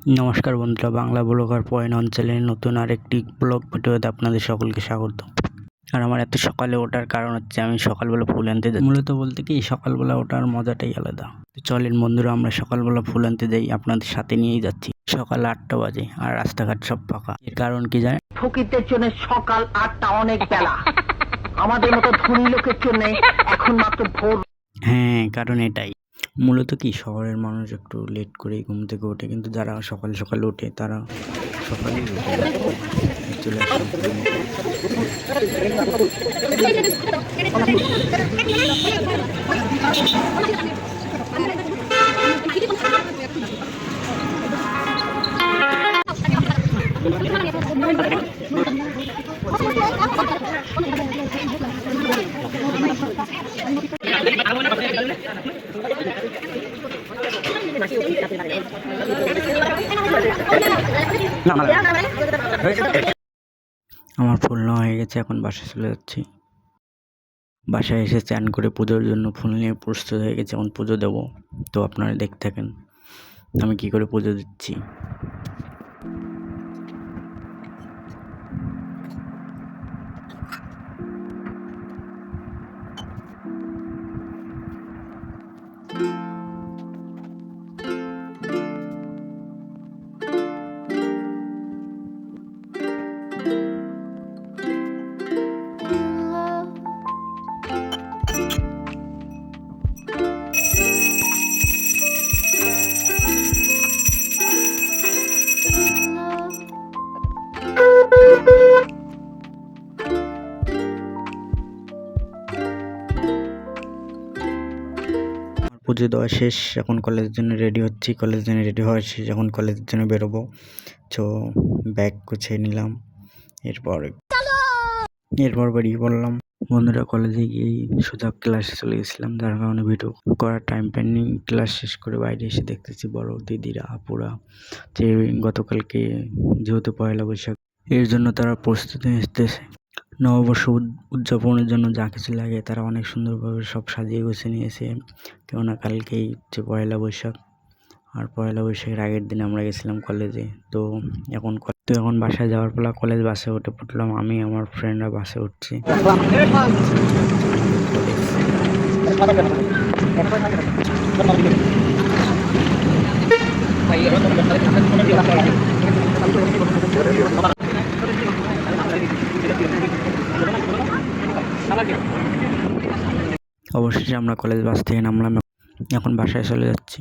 নমস্কার বন্ধুরা Bangla blogger point অঞ্চলের নতুন আরেকটি ব্লগ ভিডিওতে আপনাদের সকলকে স্বাগত। আর আমার এত সকালে ওঠার কারণ হচ্ছে আমি সকালবেলা ফুল আনতে যাই মূলত বলতে কি সকালবেলা ওঠার মজাটাই আলাদা। তো চলেন বন্ধুরা আমরা সকালবেলা ফুল আনতে যাই আপনাদের সাথে নিয়েই যাচ্ছি। সকাল আটটা বাজে আর রাস্তাঘাট সব ফাঁকা। এর কারণ কি জানেন? ফকিরদের জন্য সকাল আটটা অনেক বেলা। আমাদের মতো ধনী লোকের জন্য এখন মাত্র ভোর। হ্যাঁ কারণ এটাই। মূলত কি শহরের মানুষ একটু লেট করেই ঘুম থেকে ওঠে? কিন্তু যারা সকাল সকাল ওঠে, তারা সকালেই উঠে। চলে আমার ফুল নেওয়া হয়ে গেছে, এখন বাসায় চলে যাচ্ছি। বাসায় এসে চান করে পুজোর জন্য ফুল নিয়ে প্রস্তুত হয়ে গেছে, এখন পুজো দেবো। তো আপনারা দেখতে থাকেন, আমি কি করে পুজো দিচ্ছি? আমার পুজো দেওয়া শেষ, এখন কলেজের জন্য রেডি হচ্ছি কলেজের জন্য রেডি হওয়া শেষ, এখন কলেজের জন্য বেরোবো। তো ব্যাগ গুছিয়ে নিলাম, এরপর এরপর বেরিয়ে পড়লাম। বন্ধুরা কলেজে গিয়েই সোজা ক্লাসে চলে গেছিলাম, যার কারণে ভিডিও করার টাইম পাইনি। ক্লাস শেষ করে বাইরে এসে দেখতেছি বড় দিদিরা, আপুরা, যে গতকালকে যেহেতু পয়লা বৈশাখ, এর জন্য তারা প্রস্তুতি নিতেছে। নববর্ষ উদযাপনের জন্য যা কিছু লাগে তারা অনেক সুন্দরভাবে সব সাজিয়ে গুছিয়ে নিয়েছে। কেননা কালকেই হচ্ছে পয়লা বৈশাখ, আর পয়লা বৈশাখের আগের দিন আমরা গেছিলাম কলেজে। তো এখন তো এখন বাসায় যাওয়ার ফলে কলেজ বাসে উঠে পড়লাম। আমি, আমার ফ্রেন্ডরা বাসে উঠছি। অবশেষে আমরা কলেজ বাস থেকে নামলাম এখন বাসায় চলে যাচ্ছি।